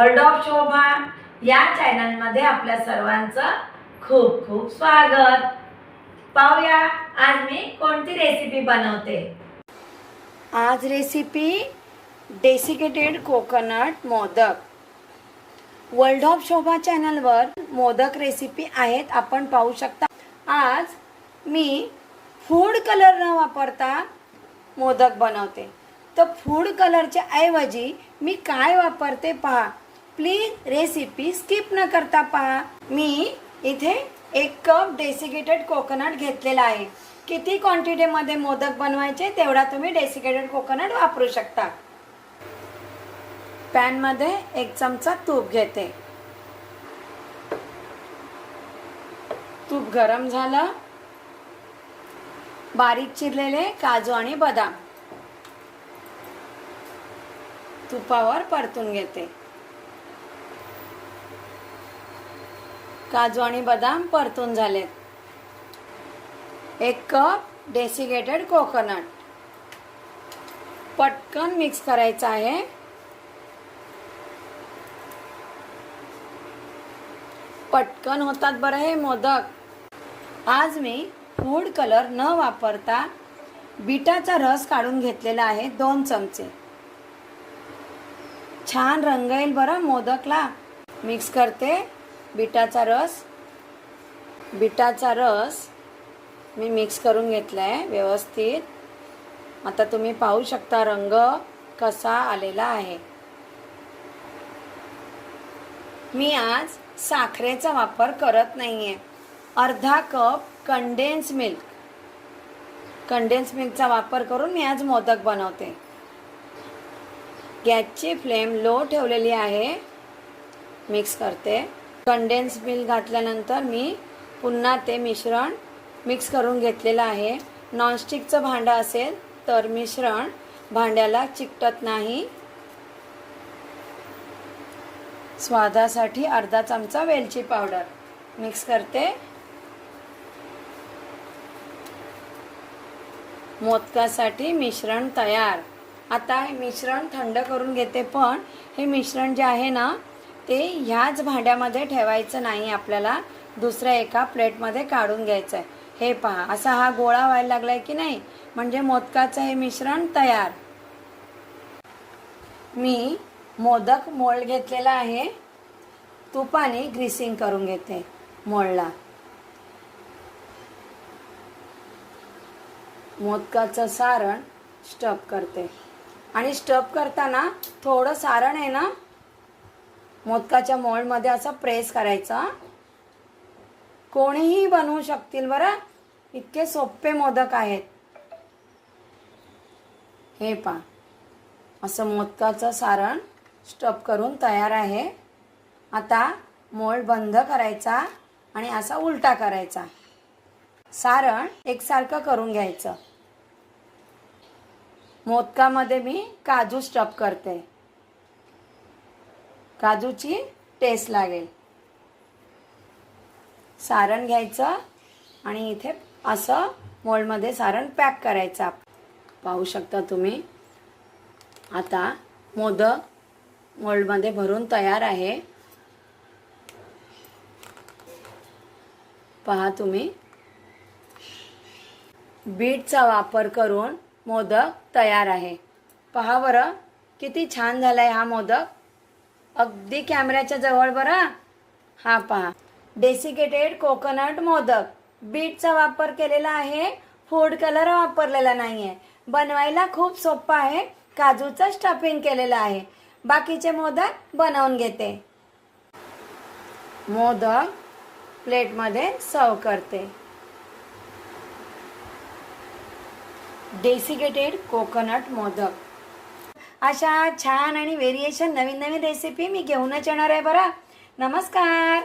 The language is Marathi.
वर्ल्ड ऑफ शोभा या चॅनलमध्ये आपल्या सर्वांचं खूप खूप स्वागत. पाहूया आज मी कोणती रेसिपी बनवते? आज recipe desiccated coconut modak. World of Shobha चॅनलवर मोदक रेसिपी आहेत आपण पाहू शकता. आज मी फूड कलर न वापरता मोदक बनवते. तर फूड कलरच्या ऐवजी मी काय वापरते पहा. प्लीज रेसिपी स्किप न करता पहा. मी इथे एक कप डेसिकेटेड कोकोनट घेतलेला आहे. किती क्वांटिटीमध्ये मोदक बनवायचे तेवढा तुम्ही डेसिकेटेड कोकोनट वापरू शकता. पॅनमध्ये एक चमचा तूप घेते. तूप गरम झालं. बारीक चिरलेले काजू आणि बदाम. तुपावर परतून घेते. काजू आणि बदाम परतून झालेत. एक कप डेसिकेटेड कोकोनट पटकन मिक्स करायचं आहे. पटकन होतात बरं हे मोदक. आज मी फूड कलर न वापरता बिटाचा रस काढून घेतलेला आहे दोन चमचे. छान रंग येईल बरं मोदकला. मिक्स करते. बिटाचा रस. बिटाचा रस मी मिक्स करून घेतला आहे व्यवस्थित. आता तुम्ही पाहू शकता रंग कसा आलेला आहे. मी आज साखरेचा वापर करत नाही आहे अर्धा कप कंडेन्स मिल्क कंडेन्स मिल्कचा वापर करून मी आज मोदक बनवते. गॅसची फ्लेम लो ठेवलेली आहे. मिक्स करते. कंडेन्स मिल्क घातल्यानंतर मी पुन्हा ते मिश्रण मिक्स करून घेतलेलं आहे. नॉनस्टिकचं भांडं असेल तर मिश्रण भांड्याला चिकटत नाही. स्वादासाठी अर्धा चमचा वेलची पावडर मिक्स करते. मोदकासाठी मिश्रण तयार. आता हे मिश्रण थंड करून घेते पण हे मिश्रण जे आहे ना ते ह्याच भांड्यामध्ये ठेवायचं नाही आपल्याला. दुसऱ्या एका प्लेटमध्ये काढून घ्यायचं आहे हे पहा असा हा गोळा व्हायला लागलाय की नाही? म्हणजे मोदकाचं हे मिश्रण तयार. मी मोदक मोल्ड घेतलेला आहे. तुपाने ग्रीसिंग करून घेते मोळला मोदकाचं सारण स्टप करते. आणि स्टप करताना थोडं सारण आहे ना मोदकाच्या मोल्डमध्ये असं प्रेस करायचं. कोणीही बनवू शकतील बरं. इतके सोपे मोदक आहेत. हे पा असं मोदकाचं सारण स्टप करून तयार आहे. आता मोळ बंद करायचा आणि असा उलटा करायचा. सारण एकसारखं करून घ्यायचं. मोदकामध्ये मी काजू स्टप करते. काजूची टेस्ट लागेल. सारण घ्यायचं आणि इथे असं मोल्डमध्ये सारण पॅक करायचं. पाहू शकता तुम्ही. आता मोदक मोल्डमध्ये भरून तयार आहे. पहा तुम्ही. बीटचा वापर करून मोदक तयार आहे. पहा बरं किती छान झाला आहे हा मोदक. अगदी कॅमेऱ्याच्या जवळ बरं. हा पहा. Desiccated coconut modak. बीटचा वापर केलेला आहे. फूड कलर वापरलेला नाही आहे बनवायला खूप सोपं आहे. काजूचं स्टफिंग केलेलं आहे. बाकीचे मोदक बनवून घेते. मोदक प्लेटमध्ये सर्व करते. Desiccated coconut modak. अशा छान आणि व्हेरिएशन नवीन नवीन रेसिपी मी घेऊनच येणार आहे बरं. नमस्कार.